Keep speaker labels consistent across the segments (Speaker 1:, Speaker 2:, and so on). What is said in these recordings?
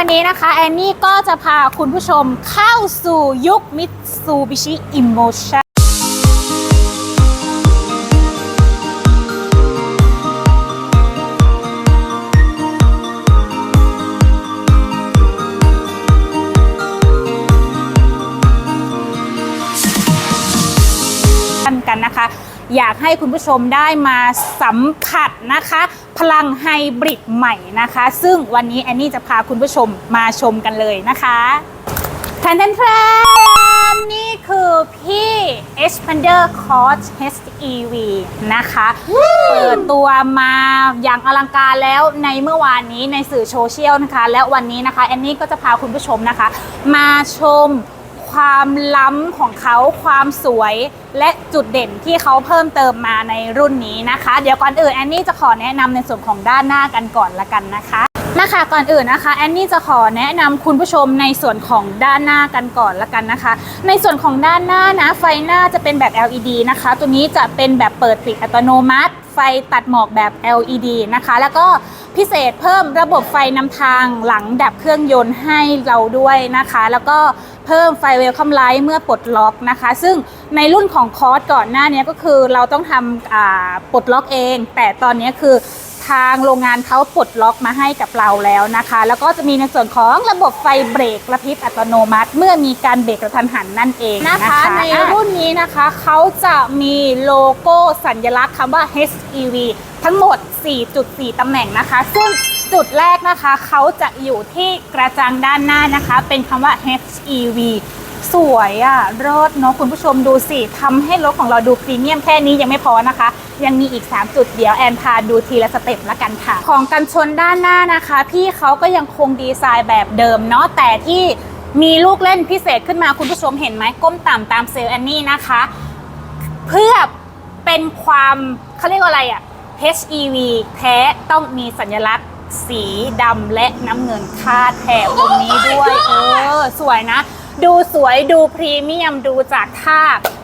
Speaker 1: วันนี้นะคะแอนนี่ก็จะพาคุณผู้ชมเข้าสู่ยุคมิตซูบิชิอิโมชัน ให้คุณผู้ชมได้มาสัมผัสนะคะ พลังไฮบริดใหม่นะคะ ซึ่งวันนี้แอนนี่จะพาคุณผู้ชมมาชมกันเลยนะคะแทนแทนแทนนี่คือพี่ Expander Cos HEV นะคะ เปิดตัวมาอย่างอลังการแล้วในเมื่อวานนี้ในสื่อโซเชียลนะคะ และวันนี้นะคะ แอนนี่ก็จะพาคุณผู้ชมนะคะ มาชม ความล้ำของเขาความสวยและจุดเด่นที่เขาเพิ่มเติมมาในรุ่นนี้นะคะ เดี๋ยวก่อนอื่นแอนนี่จะขอแนะนำในส่วนของด้านหน้ากันก่อนละกันนะคะนะคะก่อนอื่นนะคะแอนนี่จะขอแนะนำคุณผู้ชมในส่วนของด้านหน้ากันก่อนละกันนะคะ ในส่วนของด้านหน้านะไฟหน้าจะเป็นแบบ LED นะคะ ตัวนี้จะเป็นแบบเปิดปิดอัตโนมัติ ไฟตัดหมอกแบบ LED นะคะ แล้วก็พิเศษเพิ่มระบบไฟนำทางหลังดับเครื่องยนต์ให้เราด้วยนะคะ แล้วก็ เพิ่มไฟเวลคัมไลท์เมื่อปลดล็อกนะคะ ซึ่งในรุ่นของคอร์สก่อนหน้านี้ก็คือเราต้องทำปลดล็อกเอง แต่ตอนนี้คือทางโรงงานเขาปลดล็อกมาให้กับเราแล้วนะคะ แล้วก็จะมีในส่วนของระบบไฟเบรกกระพริบอัตโนมัติ เมื่อมีการเบรกกระทันหันนั่นเองนะคะ ในรุ่นนี้นะคะเขาจะมีโลโก้สัญลักษณ์คำว่า HEV ทั้งหมด 4.4 ตำแหน่งนะคะ ซึ่ง จุดแรกนะคะเขาจะอยู่ที่กระจังด้านหน้านะคะ เป็นคำว่า HEV สวยอะ่ะรอดเนาะคุณผู้ชมดูสิทำให้รถของเราดูพรีเมียมแค่นี้ยังไม่พอนะคะ ยังมีอีก 3 จุดเดี๋ยวแอนพาดูทีละสเต็ปละกันค่ะ ของกันชนด้านหน้านะคะ พี่เขาก็ยังคงดีไซน์แบบเดิมเนาะแต่ที่มีลูกเล่นพิเศษขึ้นมาคุณผู้ชมเห็นไหมก้มต่ำตามเซลล์แอนนี่นะคะ เพื่อเป็นความเขาเรียกว่าอะไรอะ HEV แท้ต้องมีสัญลักษณ์ สีดำและน้ำเงินคาดแถบตรงนี้ด้วยเออสวยนะ ดูสวยดูพรีเมียมดูจากท่า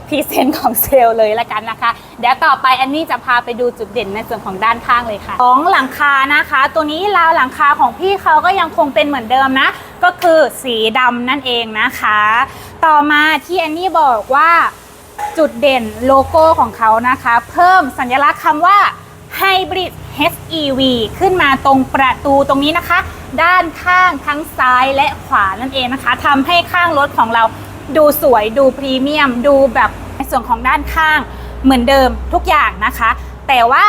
Speaker 1: พรีเซนต์ของเซลล์เลยละกันนะคะ เดี๋ยวต่อไปอันนี้จะพาไปดูจุดเด่นในส่วนของด้านข้างเลยค่ะ ของหลังคานะคะ ตัวนี้ราวหลังคาของพี่เขาก็ยังคงเป็นเหมือนเดิมนะ ก็คือสีดำนั่นเองนะคะ ต่อมาที่อันนี้บอกว่าจุดเด่นโลโก้ของเขานะคะ เพิ่มสัญลักษณ์คำว่า Hybrid HEV ขึ้นมาตรงประตูตรงนี้นะคะ ด้านข้างทั้งซ้ายและขวานั่นเองนะคะทำให้ข้างรถของเราดูสวยดูพรีเมียม ดูแบบในส่วนของด้านข้างเหมือนเดิมทุกอย่างนะคะ แต่ว่า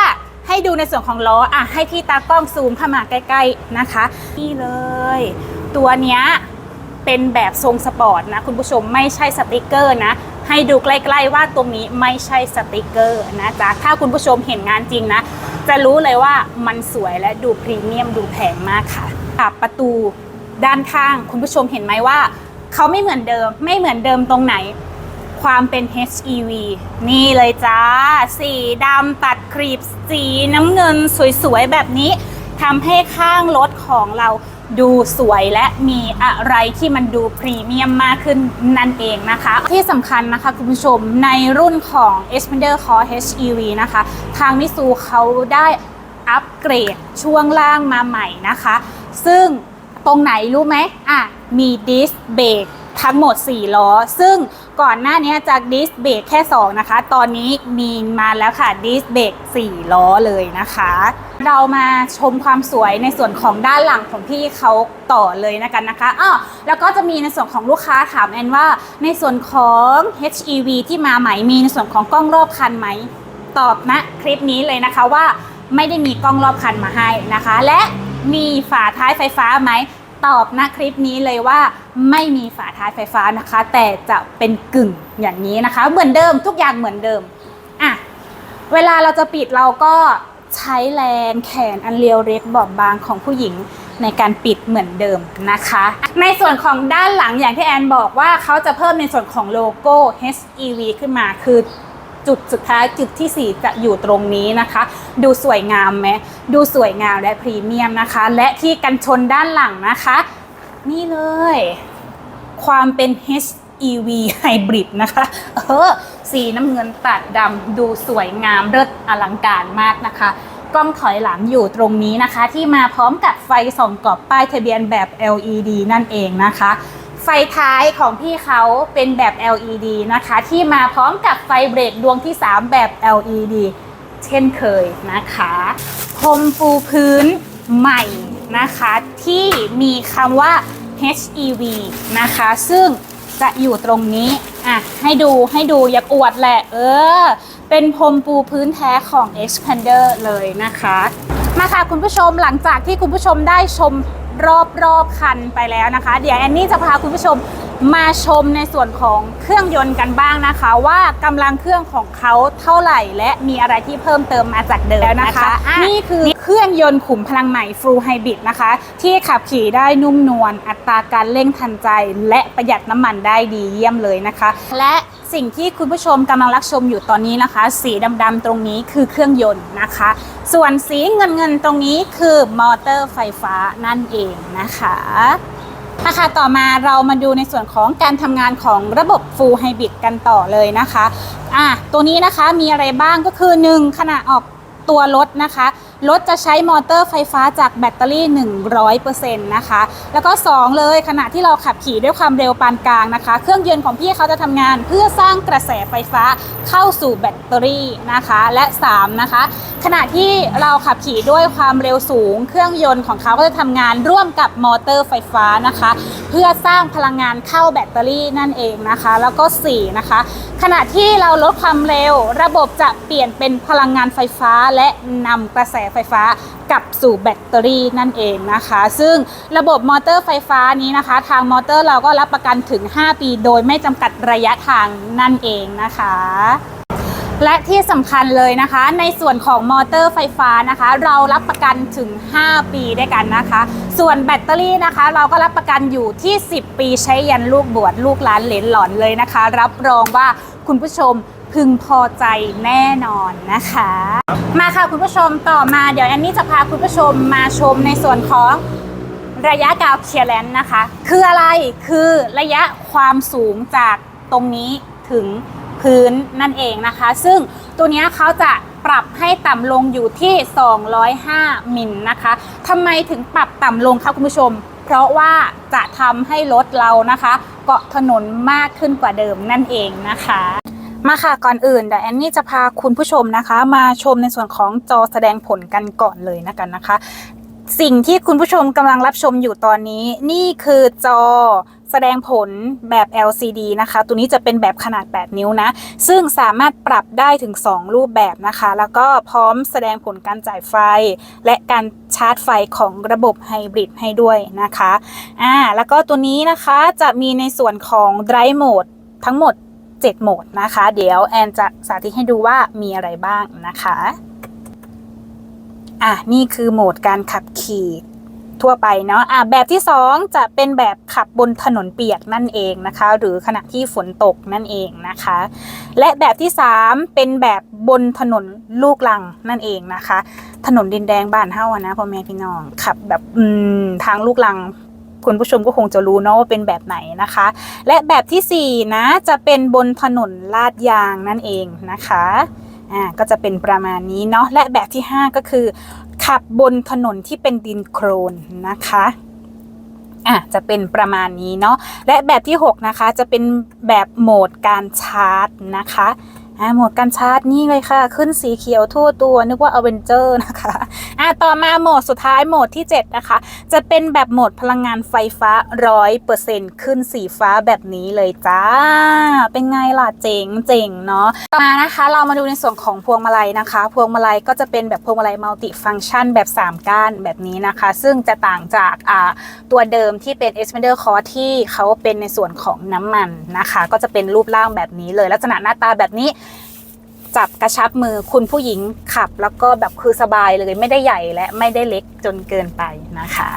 Speaker 1: ให้ดูในส่วนของล้ออะให้พี่ตากล้องซูมเข้ามาใกล้ ๆนะคะ นี่เลย ตัวเนี้ยเป็นแบบทรงสปอร์ตนะคุณผู้ชมไม่ใช่สติกเกอร์นะ ให้ดูใกล้ๆว่าตรงนี้ไม่ใช่สติกเกอร์นะจ๊ะถ้าคุณผู้ชมเห็นงานจริงนะ จะรู้เลยว่ามันสวยและดูพรีเมียมดูแพงมากค่ะกับประตูด้านข้าง คุณผู้ชมเห็นไหมว่าเขาไม่เหมือนเดิม ไม่เหมือนเดิมตรงไหน ความเป็น HEV นี่เลยจ้า สีดำตัดครีบสีน้ำเงินสวยๆ แบบนี้ทำให้ข้างรถของเรา ดูสวยและมีอะไรที่มันดูพรีเมียมมากขึ้นนั่นเองนะคะ ที่สำคัญนะคะคุณผู้ชมในรุ่นของ Expander Core HEV นะคะ ทางมิซูเขาได้อัปเกรดช่วงล่างมาใหม่นะคะ ซึ่งตรงไหนรู้ไหมอะมีดิสเบรกทั้งหมด 4 ล้อ ซึ่ง ก่อนหน้านี้จากดิสเบรกแค่ 2 นะคะ ตอนนี้มีมาแล้วค่ะดิสเบรก4 ล้อเลยนะคะ เรามาชมความสวยในส่วนของด้านหลังของพี่เขาต่อเลยนะกันนะคะอ้อแล้วก็จะมีในส่วนของลูกค้าถามแอนว่าในส่วนของ HEV ที่มาใหม่มีในส่วนของกล้องรอบคันไหม ตอบนะคลิปนี้เลยนะคะว่าไม่ได้มีกล้องรอบคันมาให้นะคะ และมีฝาท้ายไฟฟ้าไหม ตอบนะคลิปนี้เลยว่าไม่มีฝาท้ายไฟฟ้านะคะ แต่จะเป็นกึ่งอย่างนี้นะคะ เหมือนเดิมทุกอย่างเหมือนเดิมอะเวลาเราจะปิดเราก็ใช้แรงแขนอันเรียวเล็กบอบบางของผู้หญิงในการปิดเหมือนเดิมนะคะ ในส่วนของด้านหลังอย่างที่แอนบอกว่าเขาจะเพิ่มในส่วนของโลโก้ HEV ขึ้นมาคือ จุดสุดท้ายจุดที่ 4 จะอยู่ตรงนี้นะคะ ดูสวยงามไหมดูสวยงามและพรีเมียมนะคะ และที่กันชนด้านหลังนะคะ นี่เลย ความเป็น HEV Hybrid นะคะ เออ สีน้ำเงินตัดดำดูสวยงามเลิศอลังการมากนะคะกล้องถอยหลังอยู่ตรงนี้นะคะ ที่มาพร้อมกับไฟส่องกรอบป้ายทะเบียนแบบ LED นั่นเองนะคะ ไฟท้ายของพี่เขาเป็นแบบ LED นะคะ ที่มาพร้อมกับไฟเบรกดวงที่ 3 แบบ LED เช่นเคยนะคะพรมปูพื้นใหม่นะคะ ที่มีคำว่า HEV นะคะ ซึ่งจะอยู่ตรงนี้ อะ ให้ดูให้ดูอย่าอวดแหละ เออ เป็นพรมปูพื้นแท้ของ Expander เลยนะคะ มาค่ะคุณผู้ชมหลังจากที่คุณผู้ชมได้ชม รอบรอบคันไปแล้วนะคะ เดี๋ยวแอนนี่จะพาคุณผู้ชมมาชมในส่วนของเครื่องยนต์กันบ้างนะคะ ว่ากำลังเครื่องของเขาเท่าไหร่ และมีอะไรที่เพิ่มเติมมาจากเดิมแล้วนะคะ
Speaker 2: อะ
Speaker 1: นี่คือ เครื่องยนต์ขุมพลังใหม่ Full Hybrid นะคะ ที่ขับขี่ได้นุ่มนวลอัตราการเร่งทันใจ และประหยัดน้ำมันได้ดีเยี่ยมเลยนะคะ และสิ่งที่คุณผู้ชมกำลังรับชมอยู่ตอนนี้นะคะ สีดำๆตรงนี้คือเครื่องยนต์นะคะ ส่วนสีเงินๆตรงนี้คือมอเตอร์ไฟฟ้านั่นเองนะคะนะคะต่อมาเรามาดูในส่วนของการทำงานของระบบ Full Hybrid กันต่อเลยนะคะอะตัวนี้นะคะมีอะไรบ้างก็คือ 1 ขณะออกตัวรถนะคะ รถจะใช้มอเตอร์ไฟฟ้าจากแบตเตอรี่ 100%นะคะ แล้วก็ 2 เลยขณะที่เราขับขี่ด้วยความเร็วปานกลางนะคะ เครื่องยนต์ของพี่เขาจะทำงานเพื่อสร้างกระแสไฟฟ้าเข้าสู่แบตเตอรี่นะคะ และ 3 นะคะ ขณะที่เราขับขี่ด้วยความเร็วสูง เครื่องยนต์ของเขาก็จะทำงานร่วมกับมอเตอร์ไฟฟ้านะคะ เพื่อสร้างพลังงานเข้าแบตเตอรี่นั่นเองนะคะ แล้วก็ 4 นะคะ ขณะที่เราลดความเร็ว ระบบจะเปลี่ยนเป็นพลังงานไฟฟ้าและนำกระแสไฟฟ้ากลับสู่แบตเตอรี่นั่นเองนะคะ ซึ่งระบบมอเตอร์ไฟฟ้านี้นะคะ ทางมอเตอร์เราก็รับประกันถึง 5 ปี โดยไม่จำกัดระยะทางนั่นเองนะคะ และที่สำคัญเลยนะคะ ในส่วนของมอเตอร์ไฟฟ้านะคะ เรารับประกันถึง 5 ปีด้วยกันนะคะ ส่วนแบตเตอรี่นะคะ เราก็รับประกันอยู่ที่ 10 ปีใช้ยันลูกบวชลูกหลานเหลนหลอนเลยนะคะ รับรองว่าคุณผู้ชมพึงพอใจแน่นอนนะคะ มาค่ะคุณผู้ชมต่อมาเดี๋ยวแอนนี่จะพาคุณผู้ชมมาชมในส่วนของระยะกาวเคลียร์แลนด์นะคะ คืออะไรคือระยะความสูงจากตรงนี้ถึง พื้นนั่นเองนะคะ ซึ่งตัวนี้เขาจะปรับให้ต่ำลงอยู่ที่ 205 มิลนะคะทำไมถึงปรับต่ำลงคะคุณผู้ชม เพราะว่าจะทำให้รถเรานะคะ เกาะถนนมากขึ้นกว่าเดิมนั่นเองนะคะมาค่ะก่อนอื่นเดี๋ยวแอนนี่จะพาคุณผู้ชมนะคะ มาชมในส่วนของจอแสดงผลกันก่อนเลยนะกันนะคะ สิ่งที่คุณผู้ชมกำลังรับชมอยู่ตอนนี้ นี่คือจอ แสดงผลแบบ LCD นะคะ ตัวนี้จะเป็นแบบขนาด 8 นิ้วนะ ซึ่งสามารถปรับได้ถึง 2 รูปแบบนะคะ แล้วก็พร้อมแสดงผลการจ่ายไฟ และการชาร์จไฟของระบบไฮบริดให้ด้วยนะคะ อ่า แล้วก็ตัวนี้นะคะจะมีในส่วนของ Drive Mode ทั้งหมด 7 โหมดนะคะ เดี๋ยวแอนจะสาธิตให้ดูว่ามีอะไรบ้างนะคะ อะ นี่คือโหมดการขับขี่ ทั่วไปเนาะอะแบบที่ 2 จะเป็นแบบขับบนถนนเปียกนั่นเองนะคะ หรือขณะที่ฝนตกนั่นเองนะคะ และแบบที่ 3 เป็นแบบบนถนนลูกลังนั่นเองนะคะ ถนนดินแดงบ้านเฮาอะนะพ่อแม่พี่น้องขับแบบอืมทางลูกลังคุณผู้ชมก็คงจะรู้เนาะว่าเป็นแบบไหนนะคะ และแบบทีสี่4 นะ จะเป็นบนถนนลาดยางนั่นเองนะคะอ่าก็จะเป็นประมาณนี้เนาะและแบบที่ 5 ก็คือ ขับบนถนนที่เป็นดินโครนนะคะอะจะเป็นประมาณนี้เนาะและแบบที่ 6 นะคะ จะเป็นแบบโหมดการชาร์จนะคะ อ่าโหมดการชาร์จนี่เลยค่ะ ขึ้นสีเขียวทั่วตัวนึกว่าอเวนเจอร์นะคะอะต่อมาโหมดสุดท้ายโหมดที่ 7 นะคะ จะเป็นแบบโหมดพลังงานไฟฟ้า 100%ขึ้นสีฟ้าแบบนี้เลยจ้า เป็นไงล่ะเจ๋งเจ๋งเนาะต่อมานะคะ เรามาดูในส่วนของพวงมาลัยนะคะ พวงมาลัยก็จะเป็นแบบพวงมาลัยมัลติฟังชันแบบ 3 ก้านแบบนี้นะคะ ซึ่งจะต่างจากอ่าตัวเดิมที่เป็น e x p a n d e r Core ที่เขาเป็นในส่วนของน้ำมันนะคะ ก็จะเป็นรูปร่างแบบนี้เลยลักษณะหน้าตาแบบนี้ จับกระชับมือคุณผู้หญิงขับ แล้วก็แบบคือสบายเลยไม่ได้ใหญ่และไม่ได้เล็กจนเกินไปนะคะ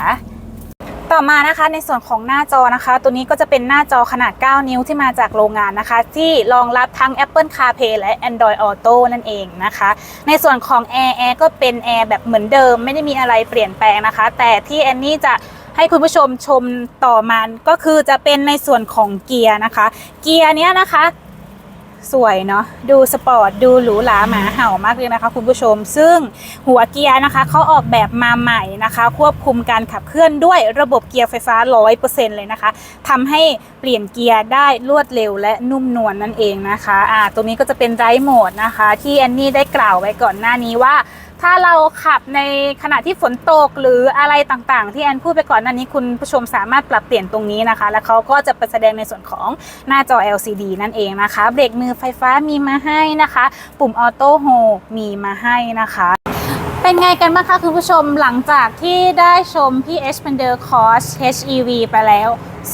Speaker 1: ต่อมานะคะในส่วนของหน้าจอนะคะ ตัวนี้ก็จะเป็นหน้าจอขนาด 9 นิ้วที่มาจากโรงงานนะคะ ที่รองรับทั้ง Apple CarPlay และ Android Auto นั่นเองนะคะ ในส่วนของ Air Air ก็เป็น Air แบบเหมือนเดิม ไม่ได้มีอะไรเปลี่ยนแปลงนะคะ แต่ที่แอนนี่จะให้คุณผู้ชมชมต่อมาก็คือจะเป็นในส่วนของเกียร์นะคะ เกียร์เนี้ยนะคะ สวยเนาะดูสปอร์ตดูหรูหราหมาเห่ามากเลยนะคะ คุณผู้ชม ซึ่งหัวเกียร์นะคะเขาออกแบบมาใหม่นะคะ ควบคุมการขับเคลื่อนด้วยระบบเกียร์ไฟฟ้า 100%เลยนะคะทำให้เปลี่ยนเกียร์ได้รวดเร็วและนุ่มนวลนนั่นเองนะคะอ่าตรงนี้ก็จะเป็นไรโหมดนะคะ ที่แอนนี่ได้กล่าวไว้ก่อนหน้านี้ว่า ถ้าเราขับในขณะที่ฝนตกหรืออะไรต่างๆ ที่แอนพูดไปก่อนหน้านี้คุณผู้ชมสามารถปรับเปลี่ยนตรงนี้นะคะ แล้วเขาก็จะไปแสดงในส่วนของหน้าจอ LCD นั่นเองนะคะเบรกมือไฟฟ้ามีมาให้นะคะ ปุ่มออโต้โฮมีมาให้นะคะเป็นไงกันบ้างคะคุณผู้ชมหลังจากที่ได้ชมพี่ Xpander Cross HEV ไปแล้ว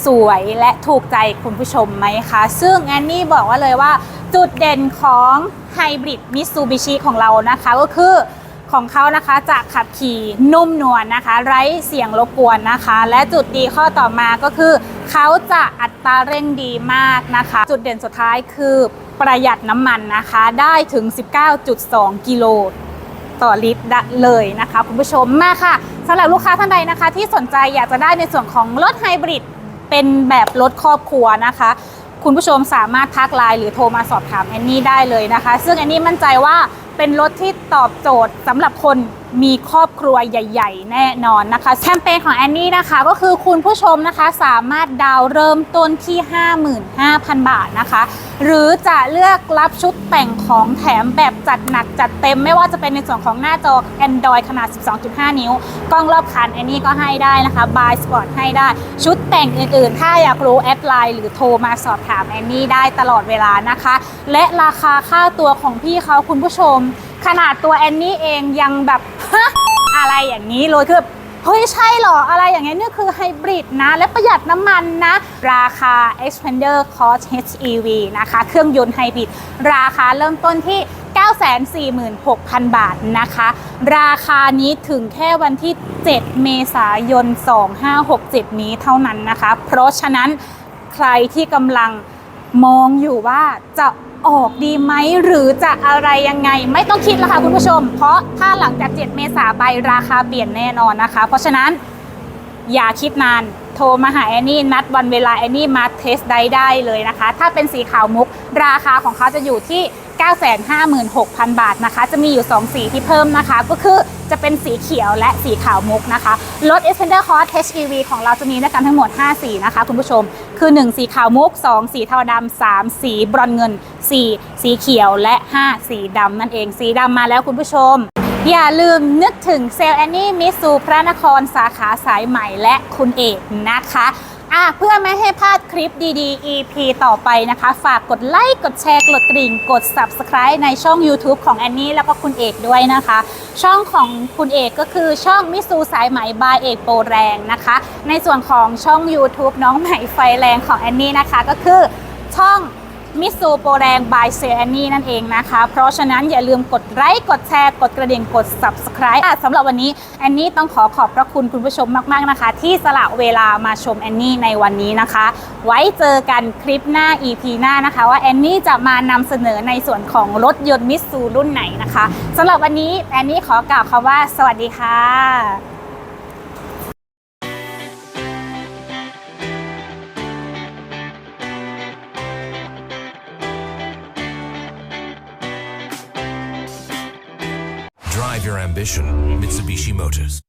Speaker 1: สวยและถูกใจคุณผู้ชมไหมคะ ซึ่งแอนนี่บอกว่าเลยว่าจุดเด่นของไฮบริดมิ t ซูบิชิของเรานะคะก็คือ ของเขานะคะจะขับขี่นุ่มนวลนะคะ ไร้เสียงรบกวนนะคะ และจุดดีข้อต่อมาก็คือ เขาจะอัตราเร่งดีมากนะคะ จุดเด่นสุดท้ายคือประหยัดน้ำมันนะคะ ได้ถึง 19.2 กิโลต่อลิตรเลยนะคะ คุณผู้ชมมาค่ะสำหรับลูกค้าท่านใดนะคะ ที่สนใจอยากจะได้ในส่วนของรถไฮบริดเป็นแบบรถครอบครัวนะคะ คุณผู้ชมสามารถทักไลน์หรือโทรมาสอบถามแอนนี่ได้เลยนะคะ ซึ่งแอนนี่มั่นใจว่า เป็นรถที่ตอบโจทย์สำหรับคน มีครอบครัวใหญ่ ๆ แน่นอนนะคะแคมเปญของแอนนี่นะคะก็คือคุณผู้ชมนะคะสามารถดาวเริ่มต้นที่ 55,000 บาทนะคะ หรือจะเลือกรับชุดแต่งของแถมแบบจัดหนักจัดเต็มไม่ว่าจะเป็นในส่วนของหน้าจอ Android ขนาด 12.5 นิ้ว กล้องรอบคันแอนนี่ก็ให้ได้นะคะบายสปอร์ตให้ได้ ชุดแต่งอื่นๆ ถ้าอยากรู้แอดไลน์หรือโทรมาสอบถามแอนนี่ได้ตลอดเวลานะคะ และราคาค่าตัวของพี่เขาคุณผู้ชม ขนาดตัวแอนนี่เองยังแบบ อะไรอย่างนี้เลยคือเฮ้ยใช่เหรอ อะไรอย่างเงี้ยนี่คือไฮบริดนะ และประหยัดน้ำมันนะ ราคา Expander Cross HEV นะคะ เครื่องยนต์ไฮบริดราคาเริ่มต้นที่946,000 บาทนะคะ ราคานี้ถึงแค่วันที่ 7 เมษายน 2567 นี้เท่านั้นนะคะ เพราะฉะนั้นใครที่กำลังมองอยู่ว่าจะ ออกดีไหมหรือจะอะไรยังไง ไม่ต้องคิดแล้วค่ะคุณผู้ชม เพราะถ้าหลังจาก 7 เมษาไปราคาเปลี่ยนแน่นอนนะคะ เพราะฉะนั้นอย่าคิดนานโทรมาหาแอนนี่นัดวันเวลาแอนนี่มาเทสได้ได้เลยนะคะ ถ้าเป็นสีขาวมุก ราคาของเขาจะอยู่ที่ 956,000 บาทนะคะ จะมีอยู่ 2 สีที่เพิ่มนะคะ ก็คือจะเป็นสีเขียวและสีขาวมุกนะคะ รถ Expander Cross HEV ของเราจะมีด้วยกันทั้งหมด 5 สีนะคะคุณผู้ชม คือ 1 สีขาวมุก 2 สีเทาดำ3สีบรอนเงิน 4 สีเขียวและ 5 สีดำนั่นเองสีดำมาแล้วคุณผู้ชม อย่าลืมนึกถึงเซลแอนนี่มิสูพระนครสาขาสายใหม่และคุณเอกนะคะ อะเพื่อไม่ให้พลาดคลิปดีๆ EP ต่อไปนะคะ ฝากกดไลค์ กดแชร์ กดกริ่ง กด Subscribe ในช่อง YouTube ของแอนนี่แล้วก็คุณเอกด้วยนะคะ ช่องของคุณเอกก็คือช่องมิสูสายไหมบายเอกโปรแรงนะคะ ในส่วนของช่อง YouTube น้องใหม่ไฟแรงของแอนนี่นะคะก็คือช่อง มิสูโปรแรงบายเซแอนนี่นั่นเองนะคะ เพราะฉะนั้นอย่าลืมกดไลค์กดแชร์ กดกระดิ่งกด subscribe สำหรับวันนี้แอนนี่ต้องขอขอบพระคุณคุณผู้ชมมาก ๆ นะคะ ที่สละเวลามาชมแอนนี่ในวันนี้นะคะ ไว้เจอกันคลิปหน้า EP หน้านะคะ ว่าแอนนี่จะมานำเสนอในส่วนของรถยนต์มิสูรุ่นไหนนะคะสำหรับวันนี้แอนนี่ขอกล่าวคำว่า สวัสดีค่ะ
Speaker 2: Mitsubishi Motors.